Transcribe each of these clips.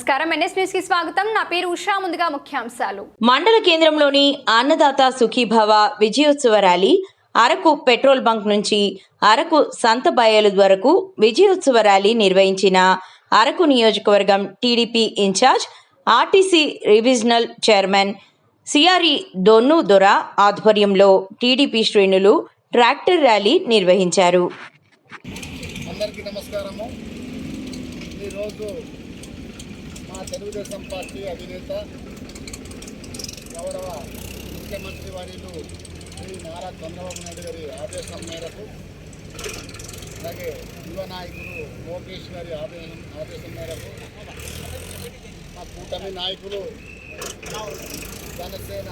నమస్కారం. ఎన్ఎస్ న్యూస్కి స్వాగతం. నా పేరు ఉషా. ముందుగా ముఖ్యాంశాలు. మండల కేంద్రంలోని అన్నదాత సుఖీభవ విజయోత్సవ ర్యాలీ అరకు పెట్రోల్ బంక్ నుంచి అరకు సంత బయలు వరకు విజయోత్సవ ర్యాలీ నిర్వహించిన అరకు నియోజకవర్గం TDP in-charge RTC regional chairman CRE Donnu Dora ఆధ్వర్యంలో టీడీపీ శ్రేణులు ట్రాక్టర్ ర్యాలీ నిర్వహించారు. అందరికీ నమస్కారము. ఈరోజు మా తెలుగుదేశం పార్టీ అధినేత గౌరవ ముఖ్యమంత్రి వర్యులు శ్రీ నారా చంద్రబాబు నాయుడు గారి ఆదేశం మేరకు అలాగే యువ నాయకులు లోకేష్ గారి ఆదేశం ఆదేశం మేరకు మా కూటమి నాయకులు జనసేన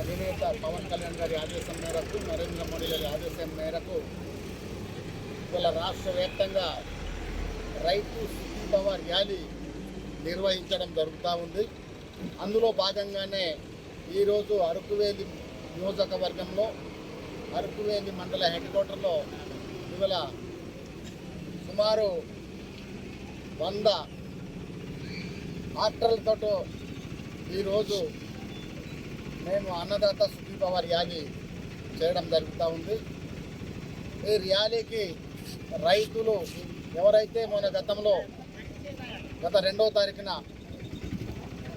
అధినేత పవన్ కళ్యాణ్ గారి ఆదేశం మేరకు నరేంద్ర మోడీ గారి ఆదేశం మేరకు ఇవాళ రాష్ట్ర వ్యాప్తంగా రైతు సుఖీభవ ర్యాలీ నిర్వహించడం జరుగుతూ ఉంది. అందులో భాగంగానే ఈరోజు అరకువేలి నియోజకవర్గంలో అరకువేలి మండల హెడ్ క్వార్టర్లో ఇవాళ సుమారు వంద ట్రాక్టర్లతో ఈరోజు మేము అన్నదాత సుదీపవ ర్యాలీ చేయడం జరుగుతూ ఉంది. ఈ ర్యాలీకి రైతులు ఎవరైతే మన గతంలో గత రెండవ తారీఖున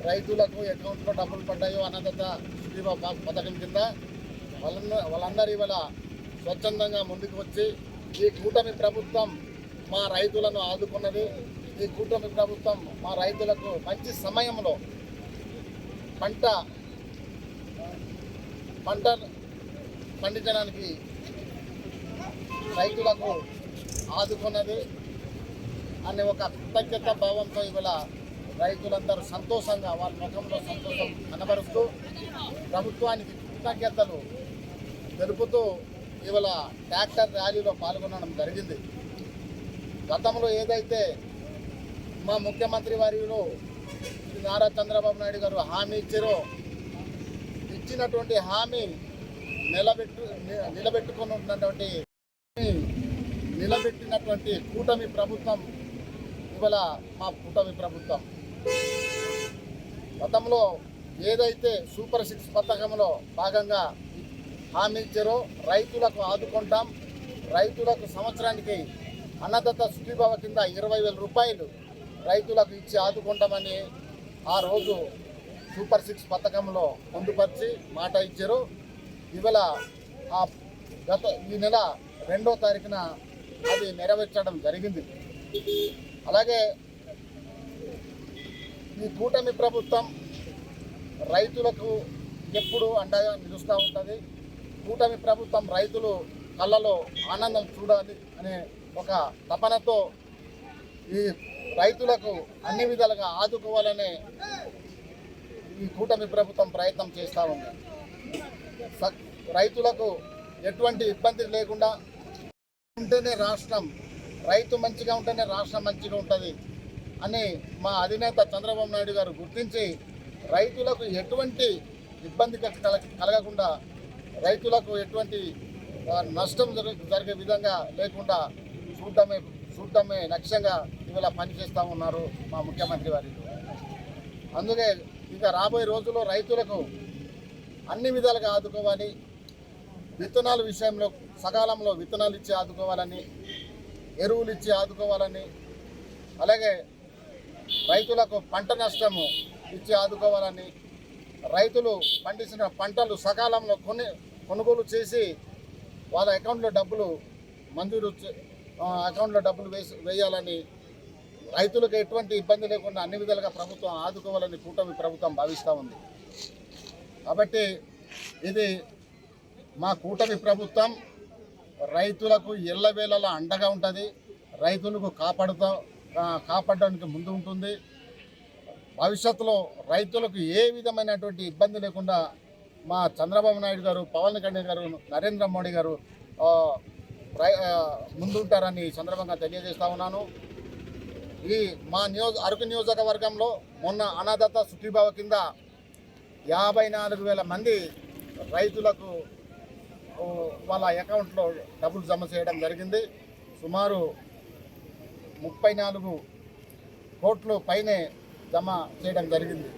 రైతులకు అకౌంట్లో డబ్బులు పడ్డాయో అన్నదత సుఖీభ పథకం కింద వాళ్ళందరూ వాళ్ళందరూ ఇవాళ స్వచ్ఛందంగా ముందుకు వచ్చి ఈ కూటమి ప్రభుత్వం మా రైతులను ఆదుకున్నది. ఈ కూటమి ప్రభుత్వం మా రైతులకు మంచి సమయంలో పంట పంట పండించడానికి రైతులకు ఆదుకున్నది. అనే ఒక కృతజ్ఞత భావంతో ఇవాళ రైతులందరూ సంతోషంగా వాళ్ళ ముఖంలో సంతోషం కనబరుస్తూ ప్రభుత్వానికి కృతజ్ఞతలు తెలుపుతూ ఇవాళ ట్రాక్టర్ ర్యాలీలో పాల్గొనడం జరిగింది. గతంలో ఏదైతే మా ముఖ్యమంత్రి వారిలో శ్రీ నారా చంద్రబాబు నాయుడు గారు హామీ ఇచ్చారో ఇచ్చినటువంటి హామీ నిలబెట్టు నిలబెట్టుకుని ఉన్నటువంటి నిలబెట్టినటువంటి కూటమి ప్రభుత్వం ఇవాళ మా కూటమి ప్రభుత్వం. గతంలో ఏదైతే సూపర్ సిక్స్ పథకంలో భాగంగా హామీ ఇచ్చారో రైతులకు ఆదుకుంటాం. రైతులకు సంవత్సరానికి అన్నదత్త సుఖీభావ కింద ఇరవై వేల రూపాయలు రైతులకు ఇచ్చి ఆదుకుంటామని ఆ రోజు సూపర్ సిక్స్ పథకంలో పొందుపరిచి మాట ఇచ్చారు. ఇవాళ ఆ గత ఈ నెల రెండో తారీఖున అది నెరవేర్చడం జరిగింది. అలాగే ఈ కూటమి ప్రభుత్వం రైతులకు ఎప్పుడు అండగా నిలుస్తూ ఉంటుంది. కూటమి ప్రభుత్వం రైతులు కళ్ళలో ఆనందం చూడాలి అనే ఒక తపనతో ఈ రైతులకు అన్ని విధాలుగా ఆదుకోవాలనే ఈ కూటమి ప్రభుత్వం ప్రయత్నం చేస్తూ ఉంది. రైతులకు ఎటువంటి ఇబ్బంది లేకుండా ఉంటేనే రాష్ట్రం రైతు మంచిగా ఉంటేనే రాష్ట్రం మంచిగా ఉంటుంది అని మా అధినేత చంద్రబాబు నాయుడు గారు గుర్తించి రైతులకు ఎటువంటి ఇబ్బంది కల కలగకుండా రైతులకు ఎటువంటి నష్టం జరిగే విధంగా లేకుండా చూడటమే చూడటమే లక్ష్యంగా ఇవాళ పనిచేస్తూ ఉన్నారు మా ముఖ్యమంత్రి వారి. అందుకే ఇక రాబోయే రోజుల్లో రైతులకు అన్ని విధాలుగా ఆదుకోవాలి విత్తనాల విషయంలో సకాలంలో విత్తనాలు ఇచ్చి ఆదుకోవాలని ఎరువులు ఇచ్చి ఆదుకోవాలని అలాగే రైతులకు పంట నష్టము ఇచ్చి ఆదుకోవాలని రైతులు పండించిన పంటలు సకాలంలో కొని కొనుగోలు చేసి వాళ్ళ అకౌంట్లో డబ్బులు మంజూరు అకౌంట్లో డబ్బులు వేసి వేయాలని రైతులకు ఎటువంటి ఇబ్బంది లేకుండా అన్ని విధాలుగా ప్రభుత్వం ఆదుకోవాలని కూటమి ప్రభుత్వం భావిస్తూ ఉంది. కాబట్టి ఇది మా కూటమి ప్రభుత్వం. రైతులకు ఎల్లవేళలా అండగా ఉంటుంది. రైతులకు కాపాడుతా కాపాడడానికి ముందు ఉంటుంది. భవిష్యత్తులో రైతులకు ఏ విధమైనటువంటి ఇబ్బంది లేకుండా మా చంద్రబాబు నాయుడు గారు పవన్ కళ్యాణ్ గారు నరేంద్ర మోడీ గారు ముందుంటారని ఈ సందర్భంగా తెలియజేస్తా ఉన్నాను. ఈ మా నియోజ అరకు నియోజకవర్గంలో మొన్న అనాథత సుఖీభావ కింద యాభై నాలుగు వేల మంది రైతులకు వాళ్ళ అకౌంట్లో డబ్బులు జమ చేయడం జరిగింది. సుమారు ముప్పై నాలుగు కోట్లు పైనే జమ చేయడం జరిగింది.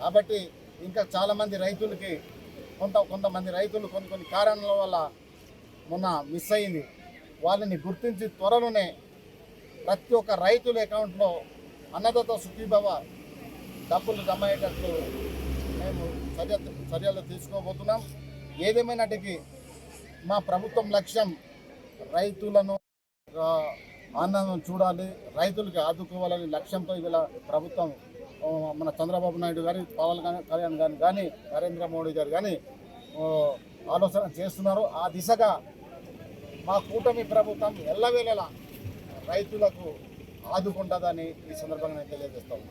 కాబట్టి ఇంకా చాలామంది రైతులకి కొంత కొంతమంది రైతులు కొన్ని కొన్ని కారణాల వల్ల మొన్న మిస్ అయింది. వాళ్ళని గుర్తించి త్వరలోనే ప్రతి ఒక్క రైతుల అకౌంట్లో అన్నదాత సుఖీభవ డబ్బులు జమ అయ్యేటట్లు మేము చర్య చర్యలు తీసుకోబోతున్నాం. ఏదేమైనటికీ మా ప్రభుత్వం లక్ష్యం రైతులను ఆనందం చూడాలి రైతులకి ఆదుకోవాలని లక్ష్యంతో ఇలా ప్రభుత్వం మన చంద్రబాబు నాయుడు గారి పవన్ కళ్యాణ్- కళ్యాణ్ గారు కానీ నరేంద్ర మోడీ గారు కానీ ఆలోచన చేస్తున్నారు. ఆ దిశగా మా కూటమి ప్రభుత్వం ఎల్లవేళలా రైతులకు ఆదుకుంటుందని ఈ సందర్భంగా నేను తెలియజేస్తాను